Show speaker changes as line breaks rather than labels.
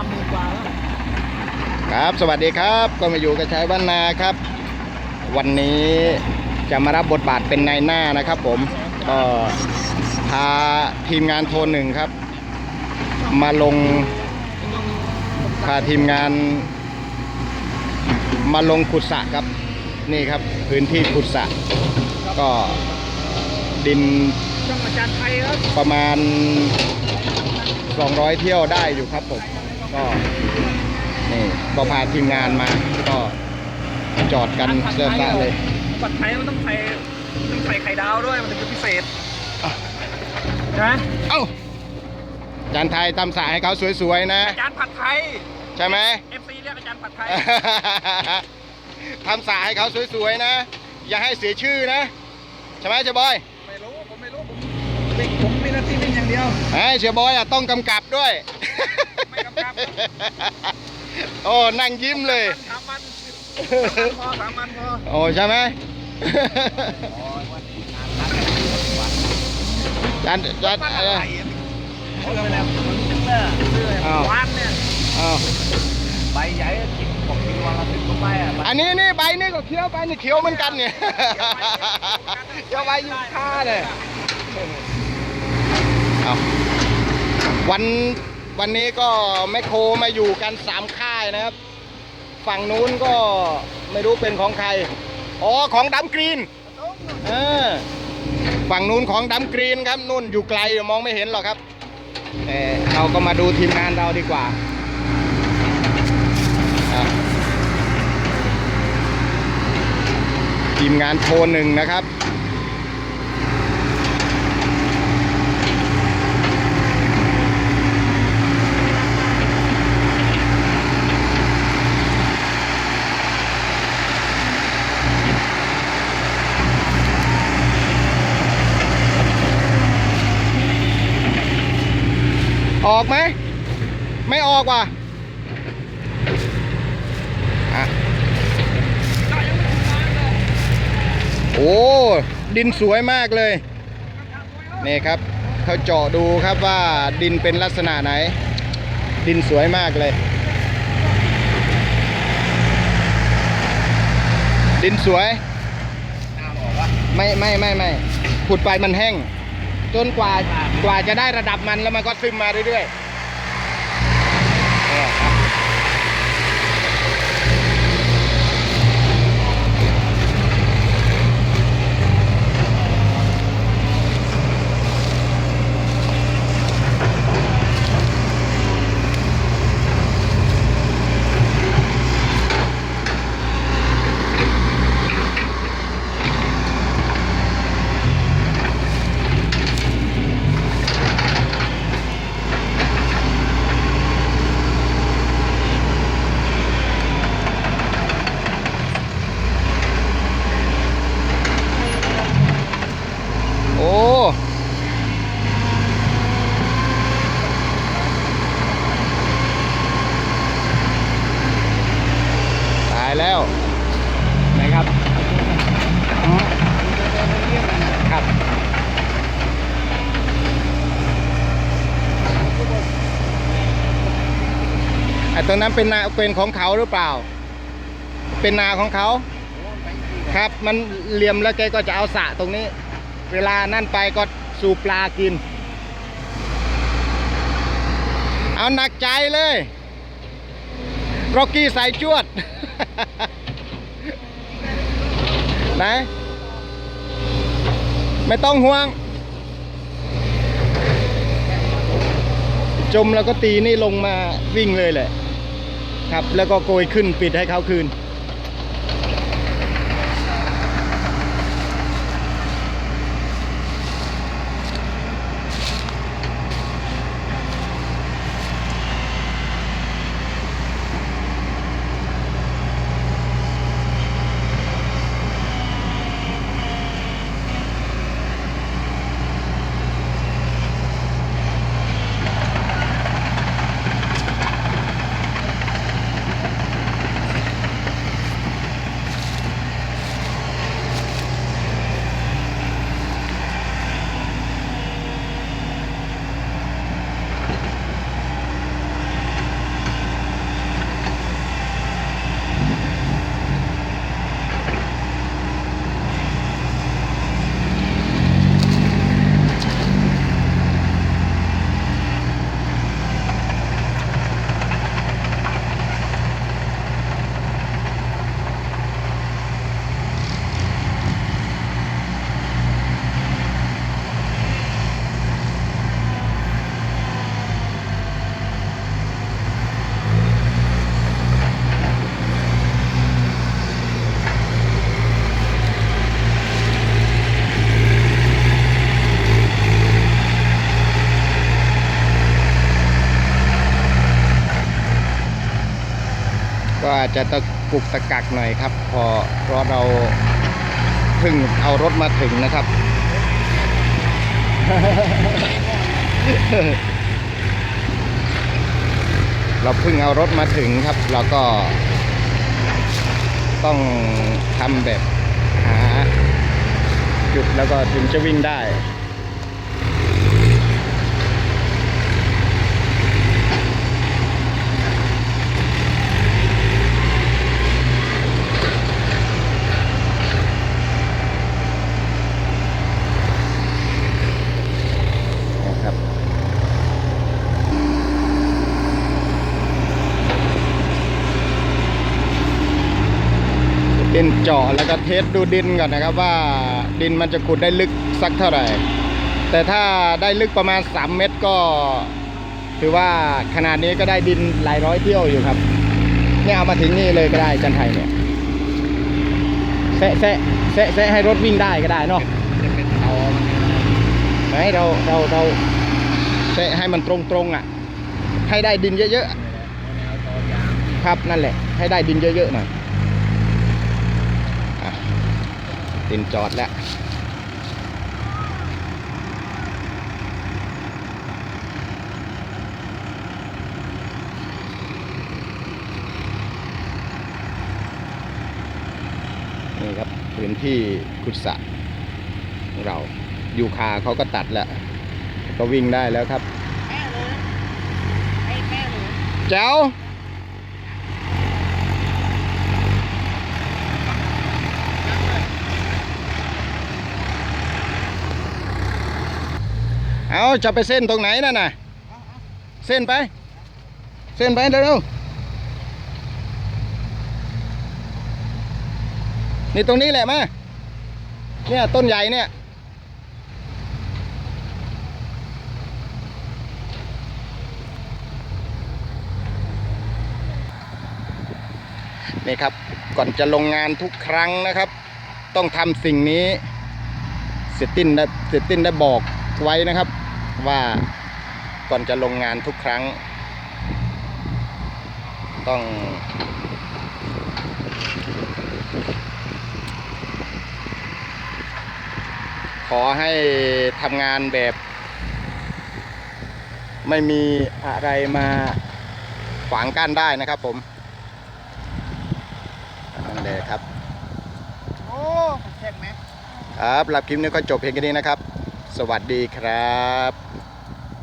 ามหมื่นกว่าแล้ว
ครับสวัสดีครับ ก็มาอยู่กับชายบ้านนาครับ วันนี้จะมารับบทบาทเป็นนายหน้านะครับ ผมก็พาทีมงานโทนหนึ่งครับ มาลงพาทีมงาน มาลงขุดสระครับ นี่ครับพื้นที่ขุดสระก็ดิน
ช่องอาจารย์ไทยครับ
ประมาณ 200 เที่ยวได้อยู่ครับผม ก็นี่ก็พาทีมงานมาก็จอดกันเสื้อซะเลย
ผัดไทยมันต้องใส่ต้องใส่ไข่ดาวด้วยมันถึงจะพิเศษใช่ไหม
เอ้าจานไทยตำสายให้เขาสวยๆนะ
อาจารย์ผัดไทย
ใช่ไหม
เอฟซีเรียกอาจารย์ผัดไทย
ทำสายให้เขาสวยๆนะ อย่าให้เสียชื่อนะ ใช่ไหมเชียบอย
เดียว
ไอ้ยเชียบอยอะต้องกำกับด้วย
ไม่กำกับ
โอ้นั่งยิ้มเลย
สามวันสามวันพอสามวันพอ
โอ้ใช่ไหมจานจาน
มัน
เอ
อะไร
อ
อะเชื่อไปแล้วเชื่อเชื่อ
อ้าว
วานเนี่ย
อ้าว
ใบใหญ่กินผมกินวันละสิบกว่าใบอะ
อันนี้นี่ใบนี่ก็เคี้ยวไปนี่เคี้ยวเหมือนกันเนี่ยเคี้ยวใบยูคาเลย เอาวันวันนี้ก็แมคโครมาอยู่กันสามค่ายนะครับ ฝั่งนู้นก็ไม่รู้เป็นของใคร อ๋อของดำกรีนเออฝั่งนู้นของดำกรีนครับนู่นอยู่ไกลมองไม่เห็นหรอกครับ แต่เราก็มาดูทีมงานเราดีกว่าทีมงานโทรหนึ่งนะครับ ออกไหม ไม่ออกว่ะอะโอ้ ดินสวยมากเลย นี่ครับ เขาเจาะดูครับว่าดินเป็นลักษณะไหน ดินสวยมากเลย ดินสวย ไม่ไม่ไม่ไม่ขุดไปมันแห้ง จนกว่ากว่าจะได้ระดับมันแล้วมันก็ซึมมาเรื่อยๆายแล้วนะครับครับไอ้ตรงนั้นเป็นนาเป็นของเขาหรือเปล่า เป็นนาของเขา ครับมันเหลี่ยมแล้วแกก็จะเอาสะตรงนี้ เวลานั่นไปก็สูปลากิน เอาหนักใจเลย รอกกี้สายจวด นะ ไม่ต้องห่วง จมแล้วก็ตีนี่ลงมาวิ่งเลยแหละ ครับ แล้วก็โกยขึ้นปิดให้เขาคืน็อาจจะตะกุกตะกักหน่อยครับ พอเพราะเราเพิ่งเอารถมาถึงนะครับ เราเพิ่งเอารถมาถึงครับ เราก็ ต้องทำแบบหา จุดแล้วก็ถึงจะวิ่งได้ ดินเจาะแล้วก็เทสดูดินก่อนนะครับว่าดินมันจะขุดได้ลึกสักเท่าไหร่ แต่ถ้าได้ลึกประมาณ 3 เมตรก็ ถือว่าขนาดนี้ก็ได้ดินหลายร้อยเที่ยวอยู่ครับเนี่ยเอามาถึงนี่เลยก็ได้จันไทยเนี่ยแซะแซะแซะแซะให้รถวิ่งได้ก็ได้เนาะไหนเราเราเราแซะให้มันตรงๆอะ ให้ได้ดินเยอะๆครับนั่นแหละ ให้ได้ดินเยอะๆหน่อยอะ ดินจอดแล้วนี่ครับพื้นที่ขุดสระของเรายูคาเขาก็ตัดแล้ว ก็วิ่งได้แล้วครับ
แม่เลยไอ้แม่เลย
แจ๋ว เอาจะไปเส้นตรงไหนนั่นน่ะ เส้นไป เส้นไปเร็วๆนี่ตรงนี้แหละมาเนี่ยต้นใหญ่เนี่ยนี่ครับก่อนจะลงงานทุกครั้งนะครับ ต้องทำสิ่งนี้เสร็จตินได้เสร็จตินได้บอกไว้นะครับ ว่าก่อนจะลงงานทุกครั้ง ต้อง ขอให้ทำงานแบบ ไม่มีอะไรมาขวางกั้นได้นะครับผมนั่นเลยครับ
โอ้เจ็บไหม
ครับหลับคลิปนี้ก็จบเพียงแค่นี้นะครับ สวัสดีครับ